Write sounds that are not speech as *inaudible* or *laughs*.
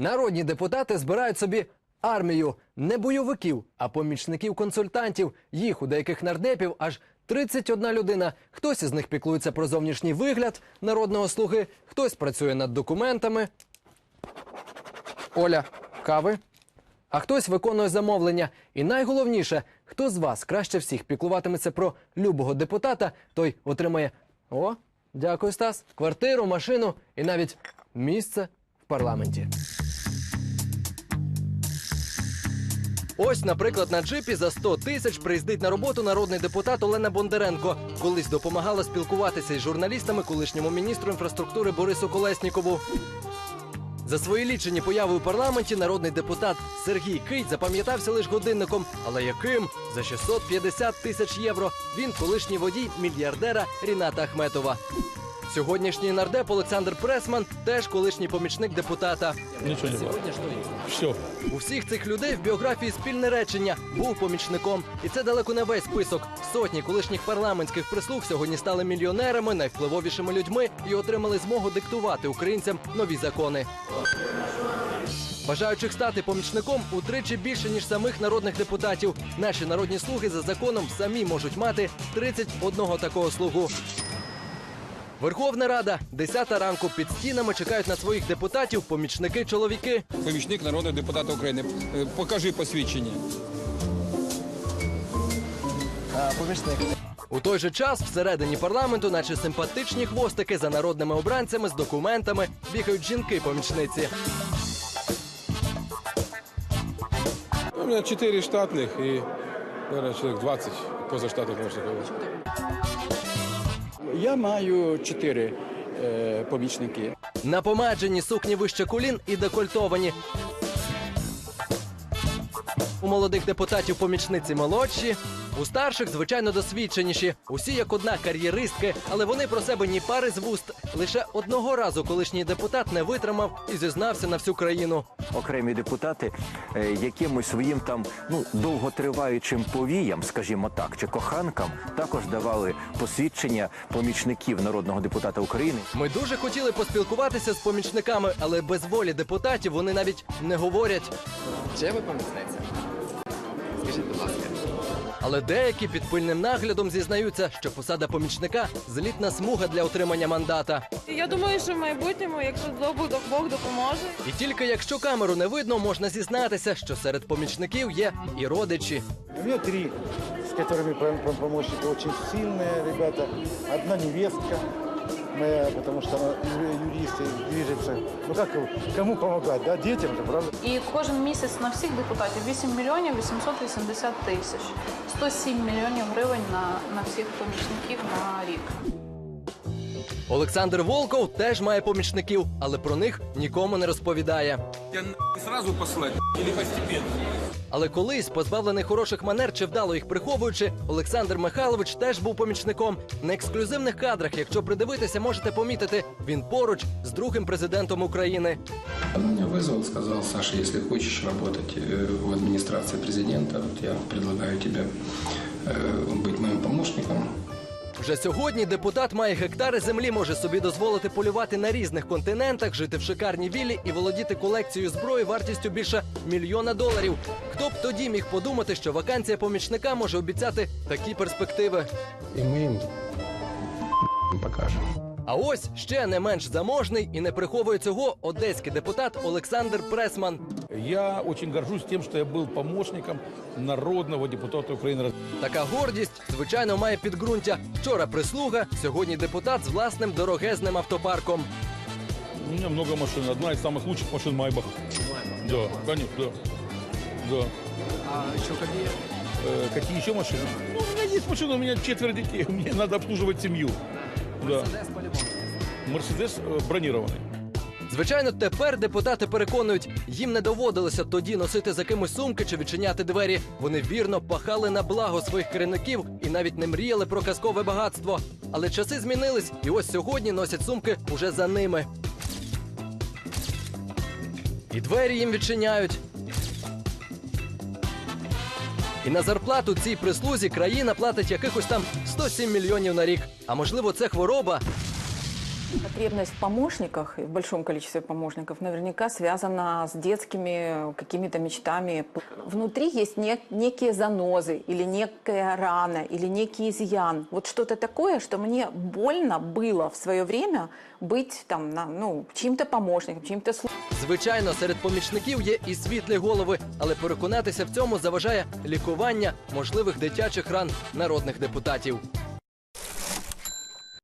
Народні депутати збирають собі армію не бойовиків, а помічників-консультантів. Їх у деяких нардепів аж 31 людина. Хтось із них піклується про зовнішній вигляд народного слуги, хтось працює над документами. Оля, кави. А хтось виконує замовлення. І найголовніше, хто з вас краще всіх піклуватиметься про любого депутата, той отримає о, дякую, Стас, квартиру, машину і навіть місце в парламенті. Ось, наприклад, на джипі за 100 тисяч приїздить на роботу народний депутат Олена Бондаренко. Колись допомагала спілкуватися із журналістами колишньому міністру інфраструктури Борису Колеснікова. За свої лічені появи у парламенті народний депутат Сергій Кить запам'ятався лише годинником. Але яким? За 650 тисяч євро. Він колишній водій мільярдера Ріната Ахметова. Сьогоднішній нардеп Олександр Пресман теж колишній помічник депутата. Ничего не? Все. У всіх цих людей в біографії спільне речення був помічником. І це далеко не весь список. Сотні колишніх парламентських прислуг сьогодні стали мільйонерами, найвпливовішими людьми і отримали змогу диктувати українцям нові закони. Бажаючих стати помічником утричі більше ніж самих народних депутатів. Наші народні слуги за законом самі можуть мати 31 такого слугу. Верховна Рада, 10 ранку під стінами чекають на своїх депутатів помічники-чоловіки. Помічник народного депутата України. Е, Покажи посвідчення. помічник. У той же час всередині парламенту, наче симпатичні хвостики за народними обранцями з документами, бігають жінки-помічниці. У мене 4 штатних і наверное, чоловік 20 позаштатних помічників. Я маю чотири е, помічники. Напомаджені сукні вище колін і декольтовані. У молодих депутатів помічниці молодші, у старших, звичайно, досвідченіші. Усі як одна кар'єристки, але вони про себе ні пари з вуст. Лише одного разу колишній депутат не витримав і зізнався на всю країну. окремі депутати е, якимось своїм там ну довготриваючим повіям, скажімо так, чи коханкам також давали посвідчення помічників народного депутата України. Ми дуже хотіли поспілкуватися з помічниками, але без волі депутатів вони навіть не говорять. Чи ви помічниця? Скажіть, будь ласка. Але деякі під пильним наглядом зізнаються, що посада помічника злітна смуга для отримання мандата. Я думаю, що в майбутньому, якщо Бог Бог допоможе, І тільки якщо камеру не видно, можна зізнатися, що серед помічників є і родичі. У мене три, з якими помічники дуже сильні хлопці. ребята. Одна невестка моя, потому что она ю- движется. Ну как, кому помогать, да? Детям же, правда? І кожен місяць на всіх депутатів 8 мільйонів 880 тисяч. 107 мільйонів гривень на, на всіх помічників на рік. Олександр Волков теж має помічників, але про них нікому не розповідає. Я сразу послати или постепенно? Але колись, позбавлений хороших манер чи вдало їх приховуючи, Олександр Михайлович теж був помічником. На ексклюзивних кадрах, якщо придивитися, можете помітити, він поруч з другим президентом України. Он меня вызвал, сказал, Саша, если хочешь работать э, в администрации президента, вот я предлагаю тебе э, быть моим помощником. Вже сьогодні депутат має гектари землі, може собі дозволити полювати на різних континентах, жити в шикарній віллі і володіти колекцією зброї вартістю більше мільйона доларів. Хто б тоді міг подумати, що вакансія помічника може обіцяти такі перспективи? И мы им покажем. А ось ще не менш заможний і не приховує цього одеський депутат Олександр Пресман. Я очень горжусь тем, что я был помощником народного депутата Украины. Така гордість, звичайно, має підґрунтя. Вчора прислуга, сьогодні депутат з власним дорогезним автопарком. У меня много машин. Одна из самых лучших машин Майбах. Да, конечно, да. Да. А що какие? Э, какие еще машины? Ну, у меня есть машина, у меня четверо детей. *laughs* Мне надо обслуживать семью. Да. Мерседес по-любому. Мерседес э, бронированный. Звичайно, тепер депутати переконують, їм не доводилося тоді носити за кимось сумки чи відчиняти двері. Вони вірно пахали на благо своїх керівників і навіть не мріяли про казкове багатство. Але часи змінились, і ось сьогодні носять сумки уже за ними. І двері їм відчиняють. І на зарплату цій прислузі країна платить якихось там 107 мільйонів на рік. А можливо, це хвороба? Потребность в помощниках, в большом количестве помощников, наверняка связана с детскими какими-то мечтами. Внутри есть не- некие занозы или некая рана или некий изъян. Вот что-то такое, что мне больно было в свое время быть там, на, ну, чьим-то помощником, чьим-то слугой. Звичайно, серед помічників є і світлі голови, але переконатися в цьому заважає лікування можливих дитячих ран народних депутатів.